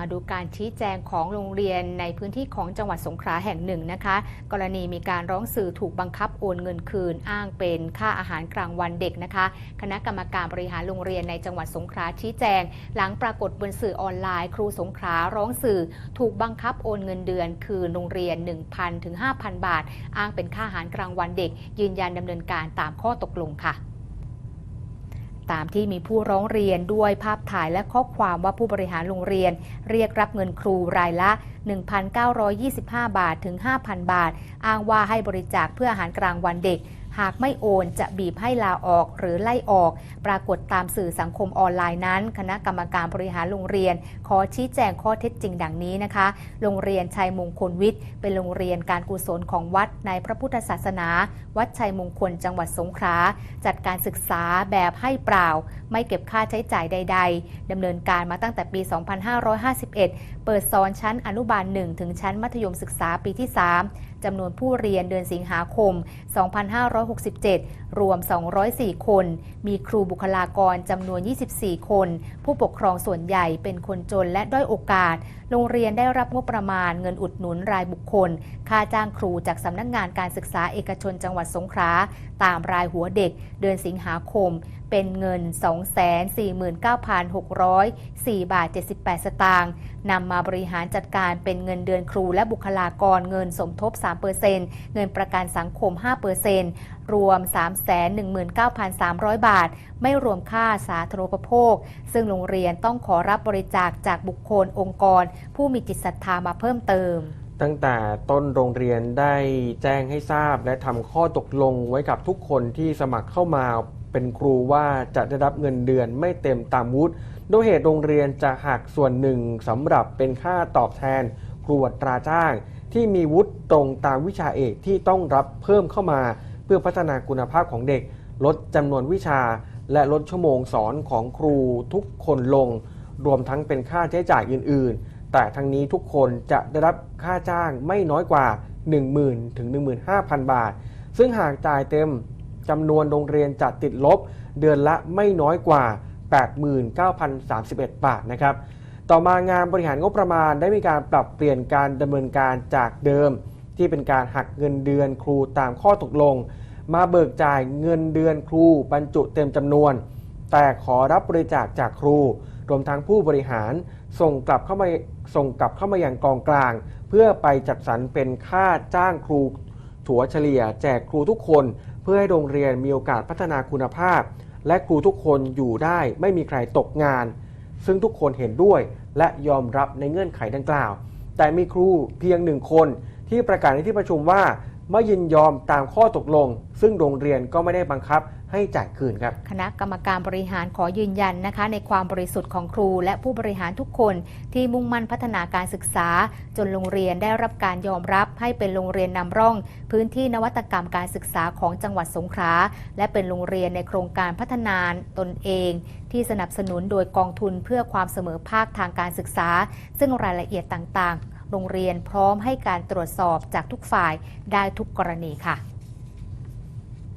มาดูการชี้แจงของโรงเรียนในพื้นที่ของจังหวัดสงขลาแห่งหนึ่งนะคะ กรณีมีการร้องสื่อถูกบังคับโอนเงินคืน อ้างเป็นค่าอาหารกลางวันเด็กนะคะ คณะกรรมการบริหารโรงเรียนในจังหวัดสงขลาชี้แจง หลังปรากฏบนสื่อออนไลน์ ครูสงขลาร้องสื่อ ถูกบังคับโอนเงินเดือน คืนโรงเรียน 1,000ถึง5,000 บาท อ้างเป็นค่าอาหารกลางวันเด็ก ยืนยันดำเนินการตามข้อตกลงค่ะ ตามที่มีผู้ร้องเรียนด้วยภาพถ่ายและข้อความว่าผู้บริหารโรงเรียน เรียกรับเงินครูรายละ 1,925 บาทถึง 5,000 บาท อ้างว่าให้บริจาคเพื่ออาหารกลางวันเด็ก หากไม่โอนจะบีบให้ลาออกหรือไล่ออก ปรากฏตามสื่อสังคมออนไลน์นั้น คณะกรรมการบริหารโรงเรียน ขอชี้แจงข้อเท็จจริงดังนี้นะคะ โรงเรียนชัยมงคลวิทย์ เป็นโรงเรียนการกุศลของวัดในพระพุทธศาสนา วัดชัยมงคลจังหวัดสงขลาจัดการศึกษาแบบให้เปล่า ไม่เก็บค่าใช้จ่ายใด ๆดำเนินการมาตั้งแต่ปี 2551 เปิดสอนชั้นอนุบาล1ถึงชั้นมัธยมศึกษาปีที่ 3 จำนวนผู้เรียนเดือนสิงหาคม 2567 รวม 204 คน มีครูบุคลากรจำนวน 24 คน ผู้ปกครองส่วนใหญ่เป็นคนจนและด้อยโอกาส โรงเรียนได้รับงบประมาณเงินอุดหนุนรายบุคคล ค่าจ้างครูจากสำนักงงานการศึกษาเอกชนจังหวัดสงขลาตามรายหัวเด็ก เดือนสิงหาคม เป็นเงิน 249,604 บาท 78 สตางค์นำมาบริหารจัดการเป็นเงินเดือนครูและบุคลากรเงินสมทบ 3%เงินประกันสังคม 5%รวม 319,300 บาท ไม่รวมค่าสาธารณูปโภค ซึ่งโรงเรียนต้องขอรับบริจาคจากบุคคลองค์กร ผู้มีจิตศรัทธามาเพิ่มเติมตั้งแต่ต้นโรงเรียนได้แจ้งให้ทราบ และทำข้อตกลงไว้กับทุกคนที่สมัครเข้ามาเป็นครูว่าจะได้รับเงินเดือนไม่เต็มตามวุฒิโดยเหตุโรงเรียนจะหักส่วนหนึ่งสำหรับเป็นค่าตอบแทนครูอัตราจ้าง ที่มีวุฒิตรงตามวิชาเอกที่ต้องรับเพิ่มเข้ามา เพื่อพัฒนาคุณภาพของเด็ก ลดจำนวนวิชา และลดชั่วโมงสอนของครูทุกคนลง รวมทั้งเป็นค่าใช้จ่ายอื่น ๆ แต่ทั้งนี้ทุกคนจะได้รับค่าจ้างไม่น้อยกว่า 10,000ถึง15,000 บาท ซึ่งหากจ่ายเต็มจำนวนโรงเรียนจะติดลบ เดือนละไม่น้อยกว่า 89,031 บาทนะครับต่อมางานบริหารงบประมาณได้มีการปรับเปลี่ยนการดำเนินการจากเดิม ที่เป็นการหักเงินเดือนครูตามข้อตกลง มาเบิกจ่ายเงินเดือนครูบรรจุเต็มจำนวน แต่ขอรับบริจาคจากครู รวมทั้งผู้บริหารส่งกลับเข้ามาส่งกลับเข้ามาอย่างกองกลาง เพื่อไปจัดสรรเป็นค่าจ้างครูถัวเฉลี่ยแจกครูทุกคน เพื่อให้โรงเรียนมีโอกาสพัฒนาคุณภาพ และครูทุกคนอยู่ได้ไม่มีใครตกงาน ซึ่งทุกคนเห็นด้วยและยอมรับในเงื่อนไขดังกล่าว แต่มีครูเพียงหนึ่งคนที่ประกาศในที่ประชุมว่า ไม่ยินยอมตามข้อตกลง ซึ่งโรงเรียนก็ไม่ได้บังคับให้จ่ายคืนครับ คณะกรรมการบริหารขอยืนยันนะคะ ในความบริสุทธิ์ของครูและผู้บริหารทุกคนที่มุ่งมั่นพัฒนาการศึกษา จนโรงเรียนได้รับการยอมรับให้เป็นโรงเรียนนำร่อง พื้นที่นวัตกรรมการศึกษาของจังหวัดสงขลาและเป็นโรงเรียนในโครงการพัฒนาตนเอง ที่สนับสนุนโดยกองทุนเพื่อความเสมอภาคทางการศึกษา ซึ่งรายละเอียดต่างๆ โรงเรียนพร้อมให้การตรวจสอบจากทุกฝ่ายได้ทุกกรณีค่ะ